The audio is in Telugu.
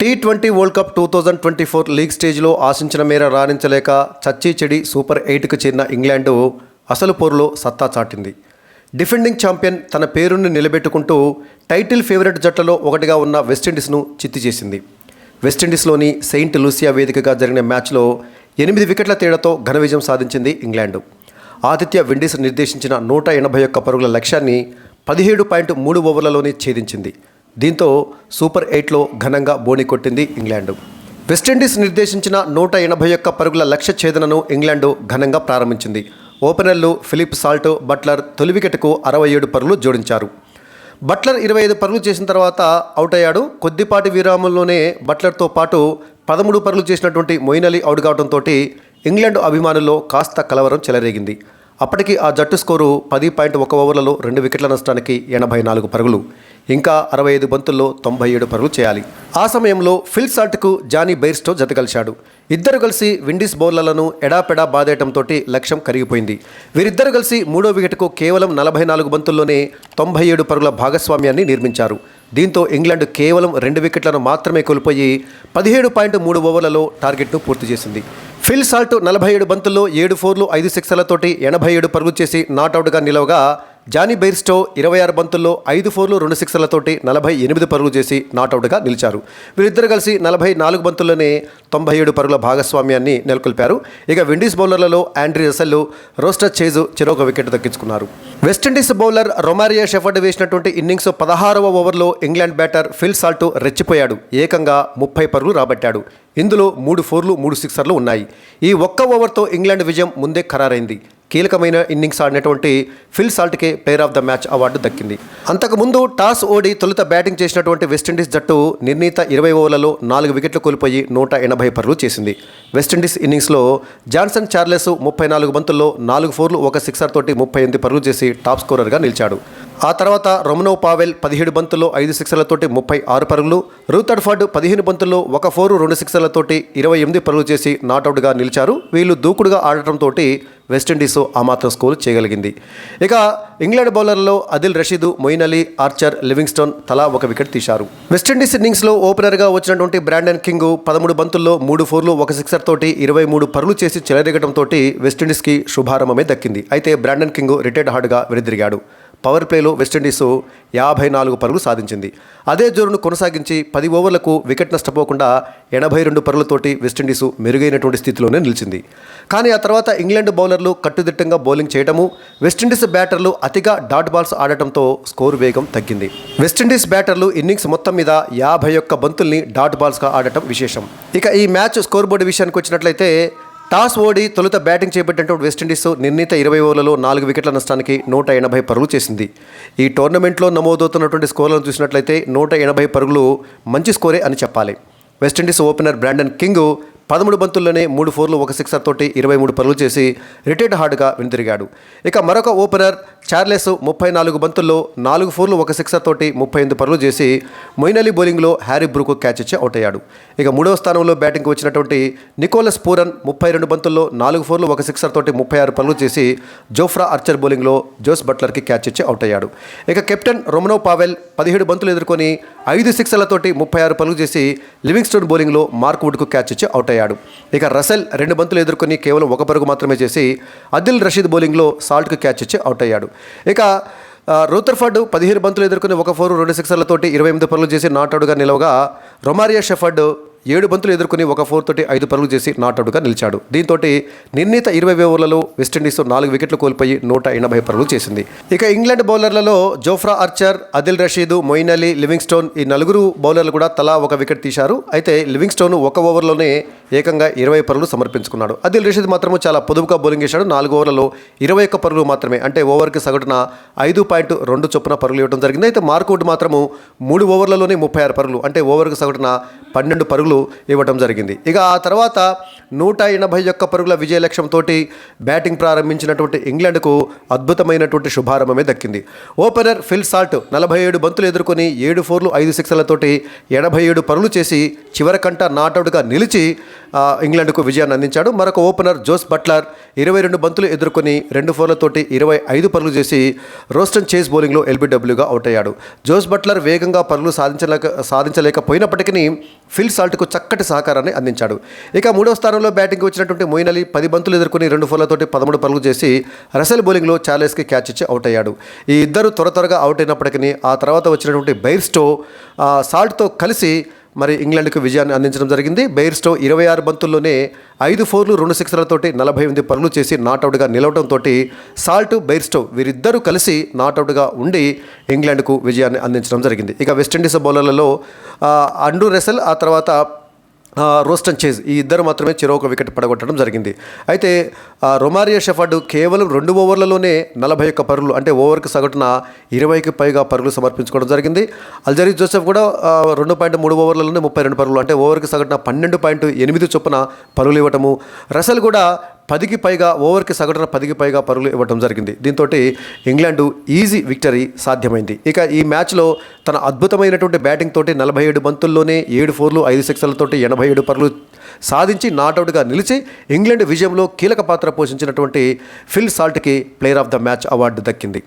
T twenty world cup two thousand twenty four league స్టేజ్లో ఆశించిన మేర రాణించలేక చచ్చి చెడి సూపర్ ఎయిట్కు చేరిన ఇంగ్లాండు అసలు పోరులో సత్తా చాటింది. డిఫెండింగ్ ఛాంపియన్ తన పేరుని నిలబెట్టుకుంటూ టైటిల్ ఫేవరెట్ జట్లలో ఒకటిగా ఉన్న వెస్టిండీస్ను చిత్తి చేసింది. వెస్టిండీస్లోని సెయింట్ లూసియా వేదికగా జరిగిన మ్యాచ్లో ఎనిమిది వికెట్ల తేడాతో ఘన విజయం సాధించింది ఇంగ్లాండు. ఆదిత్య విండీస్ నిర్దేశించిన నూట ఎనభై ఒక్క పరుగుల లక్ష్యాన్ని పదిహేడు పాయింట్ మూడు ఓవర్లలోనే ఛేదించింది. దీంతో సూపర్ ఎయిట్లో ఘనంగా బోణి కొట్టింది ఇంగ్లాండు. వెస్టిండీస్ నిర్దేశించిన నూట ఎనభై ఒక్క పరుగుల లక్ష్య ఛేదనను ఇంగ్లాండు ఘనంగా ప్రారంభించింది. ఓపెనర్లు ఫిలిప్ సాల్ట్ బట్లర్ తొలి వికెట్కు అరవై ఏడు పరుగులు జోడించారు. బట్లర్ ఇరవై ఐదు పరుగులు చేసిన తర్వాత అవుట్ అయ్యాడు. కొద్దిపాటి విరామంలోనే బట్లర్తో పాటు పదమూడు పరుగులు చేసినటువంటి మొయిన్ అలీ అవుట్ కావడంతో ఇంగ్లాండ్ అభిమానుల్లో కాస్త కలవరం చెలరేగింది. అప్పటికి ఆ జట్టు స్కోరు పది పాయింట్ ఒక ఓవర్లలో రెండు వికెట్ల నష్టానికి ఎనభై నాలుగు పరుగులు. ఇంకా అరవై ఐదు బంతుల్లో తొంభై ఏడు పరుగులు చేయాలి. ఆ సమయంలో ఫిల్ సాల్ట్కు జానీ బెయిర్స్టో జత కలిశాడు. ఇద్దరు కలిసి విండీస్ బౌలర్లను ఎడాపెడా బాదేయటంతో లక్ష్యం కరిగిపోయింది. వీరిద్దరు కలిసి మూడో వికెట్కు కేవలం నలభై నాలుగు బంతుల్లోనే తొంభై ఏడు పరుగుల భాగస్వామ్యాన్ని నిర్మించారు. దీంతో ఇంగ్లాండ్ కేవలం రెండు వికెట్లను మాత్రమే కోల్పోయి పదిహేడు పాయింట్ మూడు ఓవర్లలో టార్గెట్ను పూర్తి చేసింది. ఫిల్ సాల్ట్ నలభై ఏడు బంతుల్లో ఏడు ఫోర్లు ఐదు సిక్సర్లతోటి ఎనభై ఏడు పరుగులు చేసి నాట్అవుట్గా నిలవగా జానీ బెయిర్స్టో ఇరవై ఆరు బంతుల్లో ఐదు ఫోర్లు రెండు సిక్సర్లతోటి నలభై ఎనిమిది పరుగులు చేసి నాటౌట్గా నిలిచారు. వీరిద్దరు కలిసి నలభై నాలుగు బంతుల్లోనే తొంభై ఏడు పరుగుల భాగస్వామ్యాన్ని నెలకొల్పారు. ఇక విండీస్ బౌలర్లలో ఆండ్రీ రసెల్ రోస్టర్ చేజు చిరొక వికెట్ దక్కించుకున్నారు. West Indies bowler Romario Shepherd వేసినటువంటి ఇన్నింగ్స్ పదహారవ ఓవర్లో ఇంగ్లాండ్ బ్యాటర్ ఫిల్ సాల్ట్ రెచ్చిపోయాడు. ఏకంగా ముప్పై పరుగులు రాబట్టాడు. ఇందులో మూడు ఫోర్లు మూడు సిక్సర్లు ఉన్నాయి. ఈ ఒక్క ఓవర్తో ఇంగ్లాండ్ విజయం ముందే ఖరారైంది. కీలకమైన ఇన్నింగ్స్ ఆడినటువంటి Phil సాల్ట్కే player of the match award దక్కింది. అంతకుముందు టాస్ ఓడి తొలుత బ్యాటింగ్ చేసినటువంటి వెస్టిండీస్ జట్టు నిర్ణీత ఇరవై ఓవర్లలో నాలుగు వికెట్లు కోల్పోయి నూట ఎనభై పరులు చేసింది. వెస్టిండీస్ ఇన్నింగ్స్లో జాన్సన్ చార్లెస్ ముప్పై నాలుగు బంతుల్లో నాలుగు ఫోర్లు ఒక సిక్సర్ తోటి ముప్పై ఎనిమిది పరుగులు చేసి టాప్ స్కోరర్గా నిలిచాడు. ఆ తర్వాత రొమనో పావెల్ పదిహేడు బంతుల్లో ఐదు సిక్సర్లతోటి ముప్పై ఆరు పరుగులు రూతడ్ఫర్డ్ పదిహేను బంతుల్లో ఒక ఫోరు రెండు సిక్సర్లతోటి ఇరవై ఎనిమిది పరుగులు చేసి నాట్అవుట్గా నిలిచారు. వీళ్ళు దూకుడుగా ఆడటంతో వెస్టిండీస్ ఆ మాత్రం స్కోర్ చేయగలిగింది. ఇక England బౌలర్లో Adil Rashid Moeen Ali Archer Livingstone తలా ఒక వికెట్ తీశారు. వెస్టిండీస్ ఇన్నింగ్స్లో ఓపెనర్గా వచ్చినటువంటి బ్రాండన్ కింగ్ పదమూడు బంతుల్లో మూడు ఫోర్లు ఒక సిక్సర్ తోటి ఇరవై మూడు పరులు చేసి చెలరేగడంతో వెస్టిండీస్కి శుభారంభమే దక్కింది. అయితే బ్రాండన్ కింగ్ రిటైర్డ్ హార్డ్గా వెనుదిరిగాడు. పవర్ ప్లేలో వెస్టిండీస్ యాభై నాలుగు పరుగులు సాధించింది. అదే జోరును కొనసాగించి పది ఓవర్లకు వికెట్ నష్టపోకుండా ఎనభై రెండు పరుగులతోటి వెస్టిండీస్ మెరుగైనటువంటి స్థితిలోనే నిలిచింది. కానీ ఆ తర్వాత ఇంగ్లాండ్ బౌలర్లు కట్టుదిట్టంగా బౌలింగ్ చేయడము వెస్టిండీస్ బ్యాటర్లు అతిగా డాట్ బాల్స్ ఆడటంతో స్కోర్ వేగం తగ్గింది. వెస్టిండీస్ బ్యాటర్లు ఇన్నింగ్స్ మొత్తం మీద యాభై ఒక్క బంతుల్ని డాట్ బాల్స్గా ఆడటం విశేషం. ఇక ఈ మ్యాచ్ స్కోర్ బోర్డు విషయానికి వచ్చినట్లయితే టాస్ ఓడి తొలుత బ్యాటింగ్ చేపట్టినటువంటి వెస్టిండీస్ నిర్ణీత ఇరవై ఓవర్లలో నాలుగు వికెట్ల నష్టానికి నూట ఎనభై పరుగులు చేసింది. ఈ టోర్నమెంట్లో నమోదవుతున్నటువంటి స్కోర్లను చూసినట్లయితే నూట ఎనభై పరుగులు మంచి స్కోరే అని చెప్పాలి. వెస్టిండీస్ ఓపెనర్ బ్రాండన్ కింగ్ పదమూడు బంతుల్లోనే మూడు ఫోర్లు ఒక సిక్సర్ తోటి ఇరవై మూడు పరుగులు చేసి రిటైర్డ్ హార్డ్గా వెనుతిరిగాడు ఇక మరొక ఓపెనర్ చార్లెస్ ముప్పై నాలుగు బంతుల్లో నాలుగు ఫోర్లు ఒక సిక్సర్ తోటి ముప్పై ఎనిమిది పరుగులు చేసి మొయిన్ అలీ బౌలింగ్లో హ్యారీ బ్రూకు క్యాచ్ ఇచ్చి అవుట్ అయ్యాడు. ఇక మూడవ స్థానంలో బ్యాటింగ్కి వచ్చినటువంటి నికోలస్ పూరన్ ముప్పై రెండు బంతుల్లో నాలుగు ఫోర్లు ఒక సిక్సర్ తోటి ముప్పై ఆరు పరుగులు చేసి జోఫ్రా ఆర్చర్ బౌలింగ్లో జోస్ బట్లర్కి క్యాచ్ ఇచ్చి అవుట్ అయ్యాడు. ఇక కెప్టెన్ రొమనో పావెల్ పదిహేడు బంతులు ఎదుర్కొని ఐదు సిక్స్లతోటి ముప్పై ఆరు పరుగులు చేసి లివింగ్స్టోన్ బౌలింగ్లో మార్క్ వుడ్కు క్యాచ్ ఇచ్చి అవుట్ అయ్యాడు. ఇక రసెల్ రెండు బంతులు ఎదుర్కొని కేవలం ఒక పరుగు మాత్రమే చేసి అదిల్ రషీద్ బౌలింగ్లో సాల్ట్కు క్యాచ్ ఇచ్చి అవుట్ అయ్యాడు. ఇక రూతర్ఫర్డ్ పదిహేను బంతులు ఎదుర్కొని ఒక ఫోర్ రెండు సిక్సర్లతోటి ఇరవై ఎనిమిది పనులు చేసి నాట్అవుట్గా నిలవగా రొమారియా షెఫర్డ్ ఏడు బంతులు ఎదుర్కొని ఒక ఫోర్ తోటి ఐదు పరుగులు చేసి నాటౌట్గా నిలిచాడు. దీంతో నిర్ణీత ఇరవై ఓవర్లలో వెస్టిండీస్ నాలుగు వికెట్లు కోల్పోయి నూట ఎనభై పరుగులు చేసింది. ఇక ఇంగ్లాండ్ బౌలర్లలో Jofra Archer Adil Rashid Moeen Ali Livingstone ఈ నలుగురు బౌలర్లు కూడా తలా ఒక వికెట్ తీశారు. అయితే లివింగ్స్టోన్ ఒక ఓవర్లోనే ఏకంగా ఇరవై పరుగులు సమర్పించుకున్నాడు. అదిల్ రషీద్ మాత్రము చాలా పొదుపుగా బౌలింగ్ చేశాడు. నాలుగు ఓవర్లలో ఇరవై ఒక్క పరుగులు మాత్రమే అంటే ఓవర్కి సగటున ఐదు పాయింట్ రెండు చొప్పున పరుగులు ఇవ్వడం జరిగింది. అయితే మార్కౌట్ మాత్రము మూడు ఓవర్లలోనే ముప్పై ఆరు పరుగులు అంటే ఓవర్కి సగటున పన్నెండు పరుగులు ఇవ్వడం జరిగింది. ఇక ఆ తర్వాత నూట ఎనభై ఒక్క పరుగుల విజయ లక్ష్యంతో బ్యాటింగ్ ప్రారంభించినటువంటి ఇంగ్లాండ్కు అద్భుతమైనటువంటి శుభారంభమే దక్కింది. ఓపెనర్ ఫిల్ సాల్ట్ నలభై ఏడు బంతులు ఎదుర్కొని ఏడు ఫోర్లు ఐదు సిక్సర్లతోటి ఎనభై ఏడు పరుగులు చేసి చివరికంట నాటౌట్గా నిలిచి ఇంగ్లాండ్కు విజయాన్ని అందించాడు. మరొక ఓపెనర్ జోస్ బట్లర్ ఇరవై రెండు బంతులు ఎదుర్కొని రెండు ఫోర్లతోటి ఇరవై ఐదు పరుగులు చేసి రోస్టన్ చేస్ బౌలింగ్లో ఎల్బీడబ్ల్యూగా అవుట్ అయ్యాడు. జోస్ బట్లర్ వేగంగా పరుగులు సాధించలేక సాధించలేకపోయినప్పటికీ ఫిల్ సాల్ట్కు చక్కటి సహకారాన్ని అందించాడు. ఇక మూడో స్థానంలో బ్యాటింగ్కి వచ్చినటువంటి మొయిన్ అలీ పది బంతులు ఎదుర్కొని రెండు ఫోర్లతోటి పదమూడు పరుగులు చేసి రసెల్ బౌలింగ్లో చార్లెస్కి క్యాచ్ ఇచ్చి అవుట్ అయ్యాడు. ఈ ఇద్దరు త్వర త్వరగా అవుట్ అయినప్పటికీ ఆ తర్వాత వచ్చినటువంటి బైర్స్టో సాల్ట్తో కలిసి మరి ఇంగ్లాండ్కు విజయాన్ని అందించడం జరిగింది. బెయిర్స్టో ఇరవై ఆరు బంతుల్లోనే ఐదు ఫోర్లు రెండు సిక్స్లతోటి నలభై ఎనిమిది పరుగులు చేసి నాటౌట్గా నిలవడంతో సాల్ట్ బెయిర్స్టో వీరిద్దరూ కలిసి నాటౌట్గా ఉండి ఇంగ్లాండ్కు విజయాన్ని అందించడం జరిగింది. ఇక వెస్టిండీస్ బౌలర్లలో అండ్రూ రెసెల్ ఆ తర్వాత రోస్టన్ చేజ్ ఈ ఇద్దరు మాత్రమే చెరొక వికెట్ పడగొట్టడం జరిగింది. అయితే రొమారియా షెఫర్డ్ కేవలం రెండు ఓవర్లలోనే నలభై ఒక్క పరుగులు అంటే ఓవర్కి సగటున ఇరవైకి పైగా పరుగులు సమర్పించుకోవడం జరిగింది. అల్జరీ జోసెఫ్ కూడా రెండు పాయింట్ మూడు ఓవర్లలోనే ముప్పై రెండు పరుగులు అంటే ఓవర్కి సగటున పన్నెండు పాయింట్ ఎనిమిది చొప్పున పరుగులు ఇవ్వటము. రసల్ కూడా పదికి పైగా ఓవర్కి సగటున పదికి పైగా పరుగులు ఇవ్వడం జరిగింది. దీంతో ఇంగ్లాండ్ ఈజీ విక్టరీ సాధ్యమైంది. ఇక ఈ మ్యాచ్లో తన అద్భుతమైనటువంటి బ్యాటింగ్ తోటి నలభై ఏడు బంతుల్లోనే ఏడు ఫోర్లు ఐదు సిక్స్లతోటి ఎనభై ఏడు పరుగులు సాధించి నాటౌట్గా నిలిచి ఇంగ్లాండ్ విజయంలో కీలక పాత్ర పోషించినటువంటి Phil సాల్ట్కి player of the match award దక్కింది.